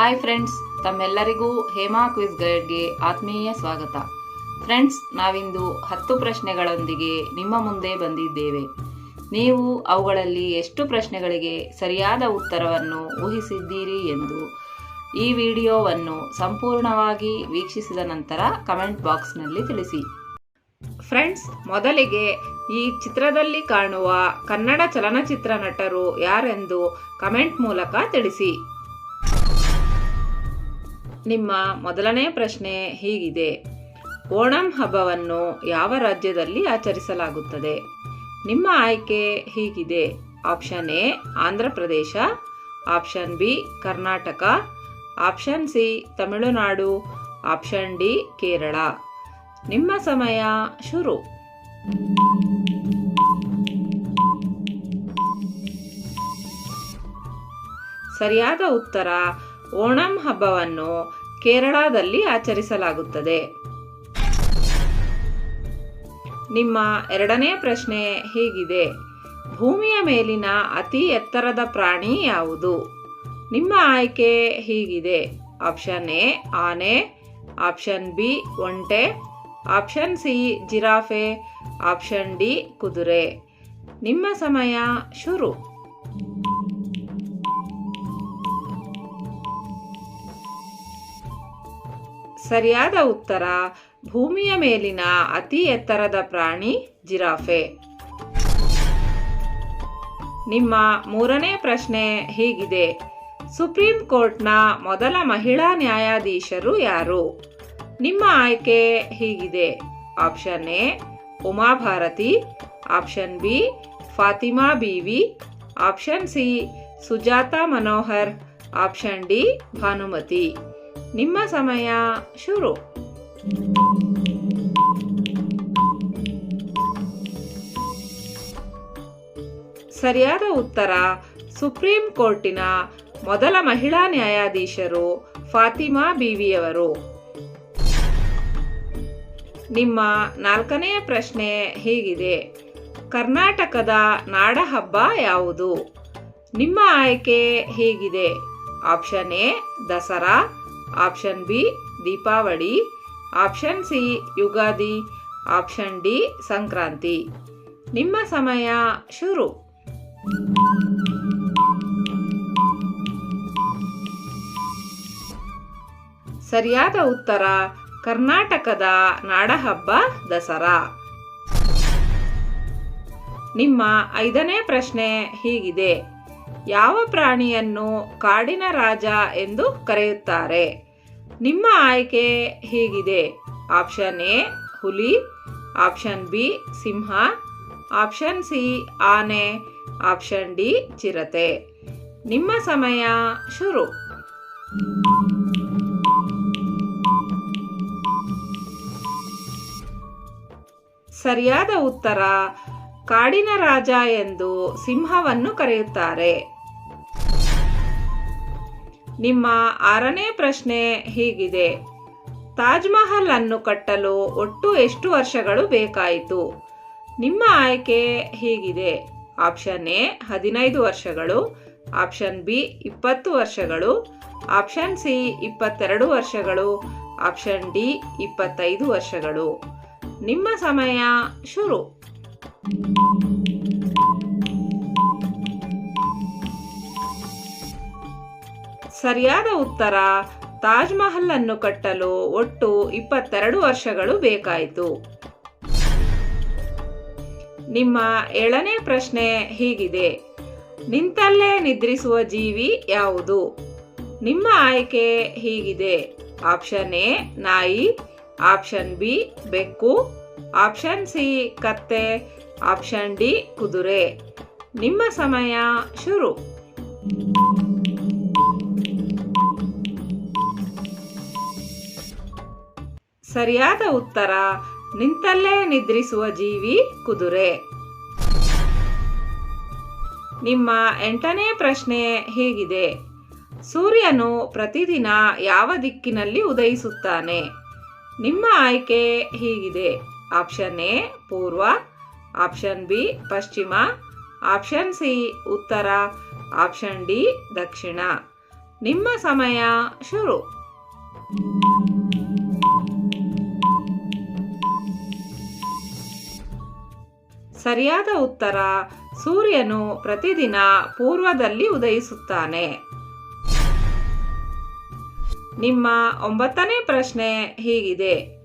Hi friends ತಮ್ಮೆಲ್ಲರಿಗೂ Hema quiz ಗೈಡ್ಗೆ ಆತ್ಮೀಯ ಸ್ವಾಗತ. ಫ್ರೆಂಡ್ಸ್ ನಾವಿಂದು ಹತ್ತು ಪ್ರಶ್ನೆಗಳೊಂದಿಗೆ ನಿಮ್ಮ ಮುಂದೆ ಬಂದಿದ್ದೇವೆ. ನೀವು ಅವುಗಳಲ್ಲಿ ಎಷ್ಟು ಪ್ರಶ್ನೆಗಳಿಗೆ ಸರಿಯಾದ ಉತ್ತರವನ್ನು ಊಹಿಸಿದ್ದೀರಿ ಎಂದು ಈ ವಿಡಿಯೋವನ್ನು ಸಂಪೂರ್ಣವಾಗಿ ವೀಕ್ಷಿಸಿದ ನಂತರ ಕಮೆಂಟ್ ಬಾಕ್ಸ್ನಲ್ಲಿ ತಿಳಿಸಿ. ಫ್ರೆಂಡ್ಸ್ ಮೊದಲಿಗೆ ಈ ಚಿತ್ರದಲ್ಲಿ ಕಾಣುವ ಕನ್ನಡ ಚಲನಚಿತ್ರ ನಟರು ಯಾರೆಂದು ಕಮೆಂಟ್ ಮೂಲಕ ತಿಳಿಸಿ. ನಿಮ್ಮ ಮೊದಲನೇ ಪ್ರಶ್ನೆ ಹೀಗಿದೆ. ಓಣಂ ಹಬ್ಬವನ್ನು ಯಾವ ರಾಜ್ಯದಲ್ಲಿ ಆಚರಿಸಲಾಗುತ್ತದೆ? ನಿಮ್ಮ ಆಯ್ಕೆ ಹೀಗಿದೆ. Option A, Andhra Pradesh. Option B, Karnataka. Option C, Tamil Nadu. Option D, Kerala. ನಿಮ್ಮ ಸಮಯ ಶುರು. ಸರಿಯಾದ ಉತ್ತರ ಓಣಂ ಹಬ್ಬವನ್ನು ಕೇರಳದಲ್ಲಿ ಆಚರಿಸಲಾಗುತ್ತದೆ. ನಿಮ್ಮ ಎರಡನೇ ಪ್ರಶ್ನೆ ಹೀಗಿದೆ. ಭೂಮಿಯ ಮೇಲಿನ ಅತಿ ಎತ್ತರದ ಪ್ರಾಣಿ ಯಾವುದು? ನಿಮ್ಮ ಆಯ್ಕೆ ಹೀಗಿದೆ. ಆಪ್ಷನ್ ಎ, ಆನೆ. ಆಪ್ಷನ್ ಬಿ, ಒಂಟೆ. Option C, giraffe. Option D, ಕುದುರೆ. ನಿಮ್ಮ ಸಮಯ ಶುರು. ಸರಿಯಾದ ಉತ್ತರ, ಭೂಮಿಯ ಮೇಲಿನ ಅತಿ ಎತ್ತರದ ಪ್ರಾಣಿ ಜಿರಾಫೆ. ನಿಮ್ಮ ಮೂರನೇ ಪ್ರಶ್ನೆ ಹೀಗಿದೆ. ಸುಪ್ರೀಂ ಕೋರ್ಟ್ನ ಮೊದಲ ಮಹಿಳಾ ನ್ಯಾಯಾಧೀಶರು ಯಾರು? ನಿಮ್ಮ ಆಯ್ಕೆ ಹೀಗಿದೆ. Option A, Uma Bharati. Option B, Fatima Beevi. Option C, Sujata Manohar. Option D, Bhanumathi. ನಿಮ್ಮ ಸಮಯ ಶುರು. ಸರಿಯಾದ ಉತ್ತರ, ಸುಪ್ರೀಂ ಕೋರ್ಟಿನ ಮೊದಲ ಮಹಿಳಾ ನ್ಯಾಯಾಧೀಶರು ಫಾತಿಮಾ ಬೀವಿಯವರು. ನಿಮ್ಮ ನಾಲ್ಕನೆಯ ಪ್ರಶ್ನೆ ಹೀಗಿದೆ. ಕರ್ನಾಟಕದ ನಾಡಹಬ್ಬ ಯಾವುದು? ನಿಮ್ಮ ಆಯ್ಕೆ ಹೀಗಿದೆ. Option A, Dasara. Option B Deepavali option C Ugadi option D Sankranti ನಿಮ್ಮ ಸಮಯ ಶುರು. ಸರಿಯಾದ ಉತ್ತರ, ಕರ್ನಾಟಕದ ನಾಡಹಬ್ಬ ದಸರಾ. ನಿಮ್ಮ ಐದನೇ ಪ್ರಶ್ನೆ ಹೀಗಿದೆ. ಯಾವ ಪ್ರಾಣಿಯನ್ನು ಕಾಡಿನ ರಾಜ ಎಂದು ಕರೆಯುತ್ತಾರೆ? ನಿಮ್ಮ ಆಯ್ಕೆ ಹೀಗಿದೆ. ಆಪ್ಷನ್ ಎ, ಹುಲಿ. ಆಪ್ಷನ್ ಬಿ, ಸಿಂಹ. ಆಪ್ಷನ್ ಸಿ, ಆನೆ. ಆಪ್ಷನ್ ಡಿ, ಚಿರತೆ. ನಿಮ್ಮ ಸಮಯ ಶುರು. ಸರಿಯಾದ ಉತ್ತರ ಕಾಡಿನ ರಾಜ ಎಂದು ಸಿಂಹವನ್ನು ಕರೆಯುತ್ತಾರೆ. ನಿಮ್ಮ ಆರನೇ ಪ್ರಶ್ನೆ ಹೀಗಿದೆ. ತಾಜ್ ಮಹಲ್ ಅನ್ನು ಕಟ್ಟಲು ಒಟ್ಟು ಎಷ್ಟು ವರ್ಷಗಳು ಬೇಕಾಯಿತು? ನಿಮ್ಮ ಆಯ್ಕೆ ಹೀಗಿದೆ. ಆಪ್ಷನ್ ಎ, ಹದಿನೈದು ವರ್ಷಗಳು. ಆಪ್ಷನ್ ಬಿ, ಇಪ್ಪತ್ತು ವರ್ಷಗಳು. ಆಪ್ಷನ್ ಸಿ, ಇಪ್ಪತ್ತೆರಡು ವರ್ಷಗಳು. ಆಪ್ಷನ್ ಡಿ, ಇಪ್ಪತ್ತೈದು ವರ್ಷಗಳು. ನಿಮ್ಮ ಸಮಯ ಶುರು. ಸರಿಯಾದ ಉತ್ತರ, ತಾಜ್ ಮಹಲ್ ಅನ್ನು ಕಟ್ಟಲು ಒಟ್ಟು ಇಪ್ಪತ್ತೆರಡು ವರ್ಷಗಳು ಬೇಕಾಯಿತು. ನಿಮ್ಮ ಏಳನೇ ಪ್ರಶ್ನೆ ಹೀಗಿದೆ. ನಿಂತಲ್ಲೇ ನಿದ್ರಿಸುವ ಜೀವಿ ಯಾವುದು? ನಿಮ್ಮ ಆಯ್ಕೆ ಹೀಗಿದೆ. ಆಪ್ಷನ್ ಎ, ನಾಯಿ. ಆಪ್ಷನ್ ಬಿ, ಬೆಕ್ಕು. ಆಪ್ಷನ್ ಸಿ, ಕತ್ತೆ. ಆಪ್ಷನ್ ಡಿ, ಕುದುರೆ. ನಿಮ್ಮ ಸಮಯ ಶುರು. ಸರಿಯಾದ ಉತ್ತರ, ನಿಂತಲ್ಲೇ ನಿದ್ರಿಸುವ ಜೀವಿ ಕುದುರೆ. ನಿಮ್ಮ ಎಂಟನೇ ಪ್ರಶ್ನೆ ಹೇಗಿದೆ. ಸೂರ್ಯನು ಪ್ರತಿದಿನ ಯಾವ ದಿಕ್ಕಿನಲ್ಲಿ ಉದಯಿಸುತ್ತಾನೆ? ನಿಮ್ಮ ಆಯ್ಕೆ ಹೀಗಿದೆ. ಆಪ್ಷನ್ ಎ, ಪೂರ್ವ. ಆಪ್ಷನ್ ಬಿ, ಪಶ್ಚಿಮ. ಆಪ್ಷನ್ ಸಿ, ಉತ್ತರ. ಆಪ್ಷನ್ ಡಿ, ದಕ್ಷಿಣ. ನಿಮ್ಮ ಸಮಯ ಶುರು. ಸರಿಯಾದ ಉತ್ತರ, ಸೂರ್ಯನು ಪ್ರತಿದಿನ ಪೂರ್ವದಲ್ಲಿ ಉದಯಿಸುತ್ತಾನೆ. ನಿಮ್ಮ ಒಂಬತ್ತನೇ ಪ್ರಶ್ನೆ ಹೀಗಿದೆ.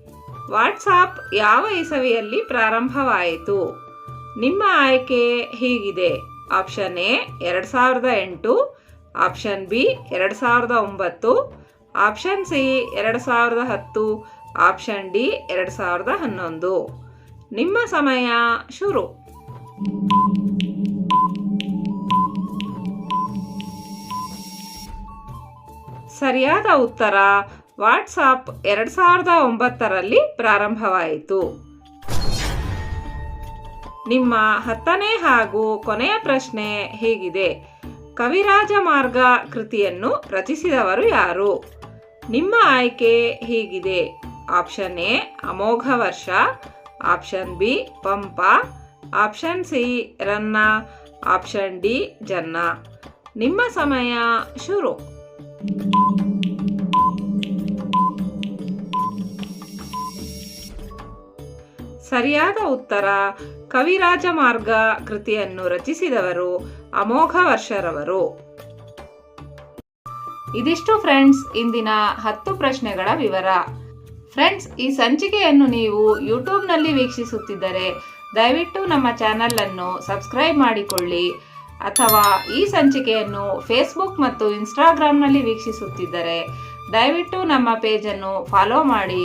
ವಾಟ್ಸಾಪ್ ಯಾವ ಇಸವಿಯಲ್ಲಿ ಪ್ರಾರಂಭವಾಯಿತು? ನಿಮ್ಮ ಆಯ್ಕೆ ಹೀಗಿದೆ? ಆಪ್ಷನ್ ಎ, ಎರಡು ಸಾವಿರದ ಎಂಟು. ಆಪ್ಷನ್ ಬಿ, ಎರಡು ಸಾವಿರದ ಒಂಬತ್ತು. ಆಪ್ಷನ್ ಸಿ, ಎರಡು ಸಾವಿರದ ಹತ್ತು. ಆಪ್ಷನ್ ಡಿ, ಎರಡು ಸಾವಿರದ ಹನ್ನೊಂದು. ನಿಮ್ಮ ಸಮಯ ಶುರು. ಸರಿಯಾದ ಉತ್ತರ ವಾಟ್ಸಾಪ್ ಎರಡು ಸಾವಿರದ ಒಂಬತ್ತರಲ್ಲಿ ಪ್ರಾರಂಭವಾಯಿತು. ನಿಮ್ಮ ಹತ್ತನೇ ಹಾಗೂ ಕೊನೆಯ ಪ್ರಶ್ನೆ ಹೀಗಿದೆ. ಕವಿರಾಜ ಮಾರ್ಗ ಕೃತಿಯನ್ನು ರಚಿಸಿದವರು ಯಾರು? ನಿಮ್ಮ ಆಯ್ಕೆ ಹೀಗಿದೆ. Option A, Amoghavarsha. Option B, Pampa. Option C, Ranna. Option D, Janna. ನಿಮ್ಮ ಸಮಯ ಶುರು. ಸರಿಯಾದ ಉತ್ತರ. ಕವಿರಾಜ ಮಾರ್ಗ ಕೃತಿಯನ್ನು ರಚಿಸಿದವರು ಅಮೋಘ ವರ್ಷರವರು ಇದಿಷ್ಟು ಫ್ರೆಂಡ್ಸ್, ಇಂದಿನ ಹತ್ತು ಪ್ರಶ್ನೆಗಳ ವಿವರ. ಫ್ರೆಂಡ್ಸ್, ಈ ಸಂಚಿಕೆಯನ್ನು ನೀವು ಯೂಟ್ಯೂಬ್ನಲ್ಲಿ ವೀಕ್ಷಿಸುತ್ತಿದ್ದರೆ ದಯವಿಟ್ಟು ನಮ್ಮ ಚಾನಲ್ ಅನ್ನು ಸಬ್ಸ್ಕ್ರೈಬ್ ಮಾಡಿಕೊಳ್ಳಿ. ಅಥವಾ ಈ ಸಂಚಿಕೆಯನ್ನು ಫೇಸ್ಬುಕ್ ಮತ್ತು ಇನ್ಸ್ಟಾಗ್ರಾಮ್ನಲ್ಲಿ ವೀಕ್ಷಿಸುತ್ತಿದ್ದರೆ ದಯವಿಟ್ಟು ನಮ್ಮ ಪೇಜನ್ನು ಫಾಲೋ ಮಾಡಿ.